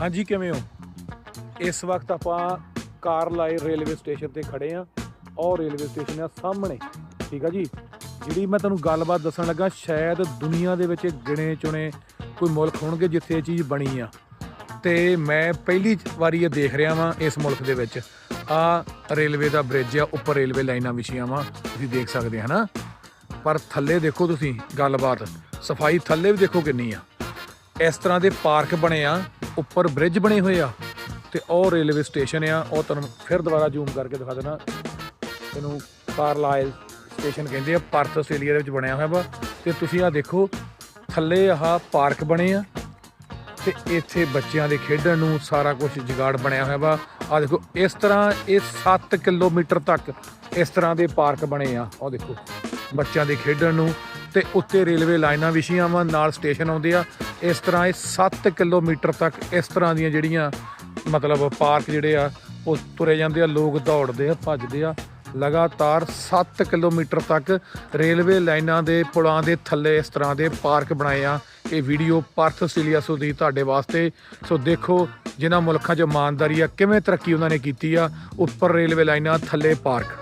ਹਾਂਜੀ, ਕਿਵੇਂ ਹੋ? ਇਸ ਵਕਤ ਆਪਾਂ ਕਾਰ ਲਾਏ ਰੇਲਵੇ ਸਟੇਸ਼ਨ ਤੇ ਖੜੇ ਆ। ਔਰ ਰੇਲਵੇ ਸਟੇਸ਼ਨ ਆ ਸਾਹਮਣੇ, ਠੀਕ ਆ ਜੀ? ਜਿਹੜੀ ਮੈਂ ਤੁਹਾਨੂੰ ਗੱਲਬਾਤ ਦੱਸਣ ਲੱਗਾ, ਸ਼ਾਇਦ ਦੁਨੀਆ ਦੇ ਵਿੱਚ ਗਿਣੇ ਚੁਣੇ ਕੋਈ ਮੁਲਕ ਹੋਣਗੇ ਜਿੱਥੇ ਇਹ ਚੀਜ਼ ਬਣੀ ਆ। ਤੇ ਮੈਂ ਪਹਿਲੀ ਵਾਰੀ ਇਹ ਦੇਖ ਰਿਹਾ ਵਾਂ ਇਸ ਮੁਲਕ ਦੇ ਵਿੱਚ। ਆ ਰੇਲਵੇ ਦਾ ਬ੍ਰਿਜ ਆ, ਉੱਪਰ ਰੇਲਵੇ ਲਾਈਨਾਂ ਵਿਛੀਆਂ ਵਾਂ, ਤੁਸੀਂ ਦੇਖ ਸਕਦੇ ਹਨਾ? ਪਰ ਥੱਲੇ ਦੇਖੋ ਤੁਸੀਂ ਗੱਲਬਾਤ, ਸਫ਼ਾਈ ਥੱਲੇ ਵੀ ਦੇਖੋ ਕਿੰਨੀ ਆ। ਇਸ ਤਰ੍ਹਾਂ ਦੇ ਪਾਰਕ ਬਣੇ ਆ, ਉੱਪਰ ਬ੍ਰਿਜ ਬਣੇ ਹੋਏ ਆ ਤੇ ਉਹ ਰੇਲਵੇ ਸਟੇਸ਼ਨ ਆ, ਉਹ ਤੁਹਾਨੂੰ ਫਿਰ ਦੁਬਾਰਾ ਜ਼ੂਮ ਕਰਕੇ ਦਿਖਾ ਦੇਣਾ। ਇਹਨੂੰ ਕਾਰਲਾਈਲ ਸਟੇਸ਼ਨ ਕਹਿੰਦੇ ਆ ਪਰਥ ਆਸਟ੍ਰੇਲੀਆ ਦੇ ਵਿੱਚ ਬਣਿਆ ਹੋਇਆ ਵਾ। ਤੇ ਤੁਸੀਂ ਆ ਦੇਖੋ, ਥੱਲੇ ਆਹ ਪਾਰਕ ਬਣੇ ਆ ਤੇ ਇੱਥੇ ਬੱਚਿਆਂ ਦੇ ਖੇਡਣ ਨੂੰ ਸਾਰਾ ਕੁਝ ਜਗਾੜ ਬਣਿਆ ਹੋਇਆ ਵਾ। ਆ ਦੇਖੋ, ਇਸ ਤਰ੍ਹਾਂ ਇਹ 7 ਕਿਲੋਮੀਟਰ ਤੱਕ ਇਸ ਤਰ੍ਹਾਂ ਦੇ ਪਾਰਕ ਬਣੇ ਆ। ਉਹ ਦੇਖੋ, ਬੱਚਿਆਂ ਦੇ ਖੇਡਣ ਨੂੰ ਤੇ ਉੱਤੇ ਰੇਲਵੇ ਲਾਈਨਾਂ ਵਿਛੀਆਂ ਵਾ ਨਾਲ ਸਟੇਸ਼ਨ ਆਉਂਦੇ ਆ। ਇਸ ਤਰ੍ਹਾਂ ਇਹ 7 ਕਿਲੋਮੀਟਰ ਤੱਕ ਇਸ ਤਰ੍ਹਾਂ ਦੀਆਂ ਜਿਹੜੀਆਂ ਮਤਲਬ ਪਾਰਕ ਜਿਹੜੇ ਆ, ਉਹ ਤੁਰੇ ਜਾਂਦੇ ਆ, ਲੋਕ ਦੌੜਦੇ ਆ, ਭੱਜਦੇ ਆ। ਲਗਾਤਾਰ 7 ਕਿਲੋਮੀਟਰ ਤੱਕ ਰੇਲਵੇ ਲਾਈਨਾਂ ਦੇ ਪੁਲਾਂ ਦੇ ਥੱਲੇ ਇਸ ਤਰ੍ਹਾਂ ਦੇ ਪਾਰਕ ਬਣਾਏ ਆ। ਇਹ ਵੀਡੀਓ ਪਰਥ ਆਸਟ੍ਰੇਲੀਆ ਸੋ ਦੀ ਤੁਹਾਡੇ ਵਾਸਤੇ। ਸੋ ਦੇਖੋ ਜਿਨ੍ਹਾਂ ਮੁਲਕਾਂ 'ਚ ਇਮਾਨਦਾਰੀ ਆ, ਕਿਵੇਂ ਤਰੱਕੀ ਉਹਨਾਂ ਨੇ ਕੀਤੀ ਆ, ਉੱਪਰ ਰੇਲਵੇ ਲਾਈਨਾਂ, ਥੱਲੇ ਪਾਰਕ।